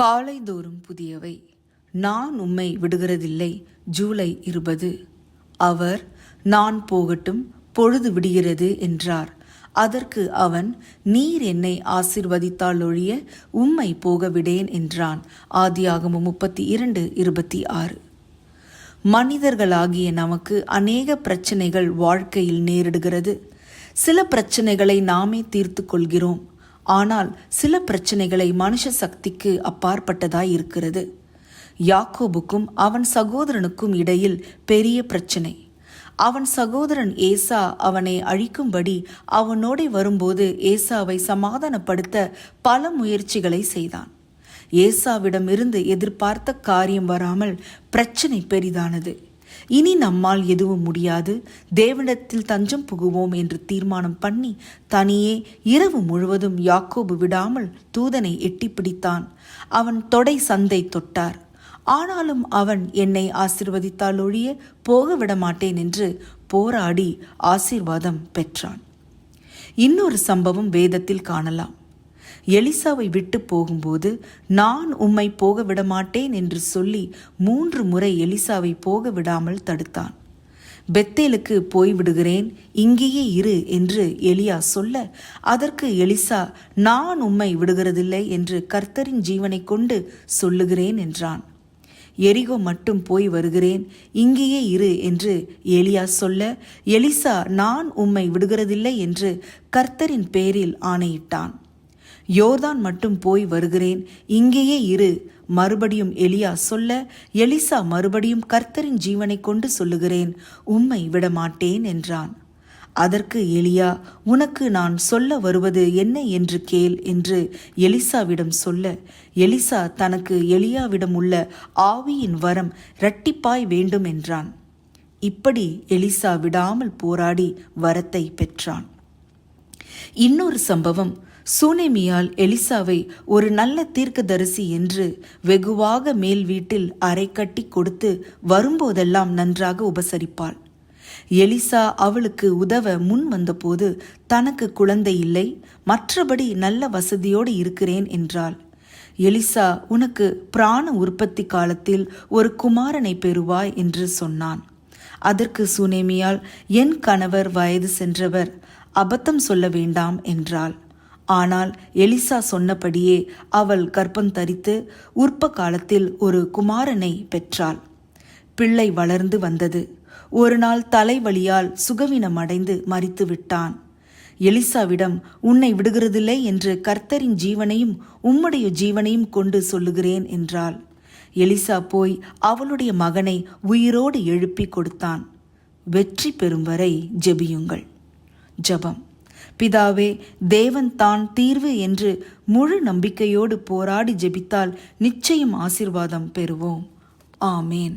காலைதோறும் புதியவை. நான் உம்மை விடுகிறதில்லை. ஜூலை இருபது. அவர் நான் போகட்டும் பொழுது விடுகிறது என்றார். அதற்கு அவன் நீர் என்னை ஆசிர்வதித்தால் ஒழிய உம்மை போக விடேன் என்றான். ஆதியாகமம் முப்பத்தி இரண்டு இருபத்தி ஆறு மனிதர்களாகிய நமக்கு அநேக பிரச்சனைகள் வாழ்க்கையில் நேரிடுகிறது. சில பிரச்சனைகளை நாமே தீர்த்து கொள்கிறோம். ஆனால் சில பிரச்சனைகளை மனுஷ சக்திக்கு அப்பாற்பட்டதாய் இருக்கிறது. யாக்கோபுக்கும் அவன் சகோதரனுக்கும் இடையில் பெரிய பிரச்சனை. அவன் சகோதரன் ஏசா அவனை அழிக்கும்படி அவனோடே வரும்போது ஏசாவை சமாதானப்படுத்த பல முயற்சிகளை செய்தான். ஏசாவிடமிருந்து எதிர்பார்த்த காரியம் வராமல் பிரச்சனை பெரிதானது. இனி நம்மால் எதுவும் முடியாது. தேவனிடத்தில் தஞ்சம் புகுவோம் என்று தீர்மானம் பண்ணி தனியே இரவு முழுவதும் யாக்கோபு விடாமல் தூதனை எட்டிப்பிடித்தான் அவன் தொடை சந்தை தொட்டார். ஆனாலும் அவன் என்னை ஆசிர்வதித்தால் ஒழிய போக விடமாட்டேன் என்று போராடி ஆசீர்வாதம் பெற்றான். இன்னொரு சம்பவம் வேதத்தில் காணலாம். எலிசாவை விட்டு போகும்போது நான் உம்மை போக விடமாட்டேன் என்று சொல்லி மூன்று முறை எலிசாவை போக விடாமல் தடுத்தான். பெத்தேலுக்கு போய்விடுகிறேன் இங்கேயே இரு என்று எலியா சொல்ல அதற்கு எலிசா நான் உம்மை விடுகிறதில்லை என்று கர்த்தரின் ஜீவனை கொண்டு சொல்லுகிறேன் என்றான். எரிகோ மட்டும் போய் வருகிறேன் இங்கேயே இரு என்று எலியா சொல்ல எலிசா நான் உம்மை விடுகிறதில்லை என்று கர்த்தரின் பேரில் ஆணையிட்டான். யோர்தான் மட்டும் போய் வருகிறேன். இங்கேயே இரு. மறுபடியும் எலியா சொல்ல எலிசா மறுபடியும் கர்த்தரின் ஜீவனை கொண்டு சொல்லுகிறேன். உம்மை விடமாட்டேன் என்றான். அதற்கு எலியா உனக்கு நான் சொல்ல வருவது என்ன என்று கேள் என்று எலிசாவிடம் சொல்ல. எலிசா தனக்கு எலியாவிடம் உள்ள ஆவியின் வரம் இரட்டிப்பாய் வேண்டும் என்றான். இப்படி எலிசா விடாமல் போராடி வரத்தை பெற்றான். இன்னொரு சம்பவம். சூனேமியால் எலிசாவை ஒரு நல்ல தீர்க்கதரிசி என்று வெகுவாக மேல் வீட்டில் அறை கட்டி கொடுத்து வரும்போதெல்லாம் நன்றாக உபசரிப்பாள். எலிசா அவளுக்கு உதவ முன் வந்தபோது தனக்கு குழந்தை இல்லை மற்றபடி நல்ல வசதியோடு இருக்கிறேன் என்றாள். எலிசா உனக்கு பிராண உற்பத்தி காலத்தில் ஒரு குமாரனை பெறுவாய் என்று சொன்னான். அதற்கு சுனேமியால் என் கணவர் வயது சென்றவர் அபத்தம் சொல்ல வேண்டாம் என்றாள். ஆனால் எலிசா சொன்னபடியே அவள் கர்ப்பம் தரித்து உற்ப காலத்தில் ஒரு குமாரனை பெற்றாள். பிள்ளை வளர்ந்து வந்தது. ஒரு நாள் தலைவலியால் சுகவீனம் அடைந்து மறித்து விட்டான் எலிசாவிடம் உன்னை விடுகிறதில்லை என்று கர்த்தரின் ஜீவனையும் உம்முடைய ஜீவனையும் கொண்டு சொல்லுகிறேன் என்றாள். எலிசா போய் அவளுடைய மகனை உயிரோடு எழுப்பி கொடுத்தான். வெற்றி பெறும் வரை ஜெபியுங்கள். ஜபம். பிதாவே தேவன் தான் தீர்வு என்று முழு நம்பிக்கையோடு போராடி ஜெபித்தால் நிச்சயம் ஆசிர்வாதம் பெறுவோம். ஆமேன்.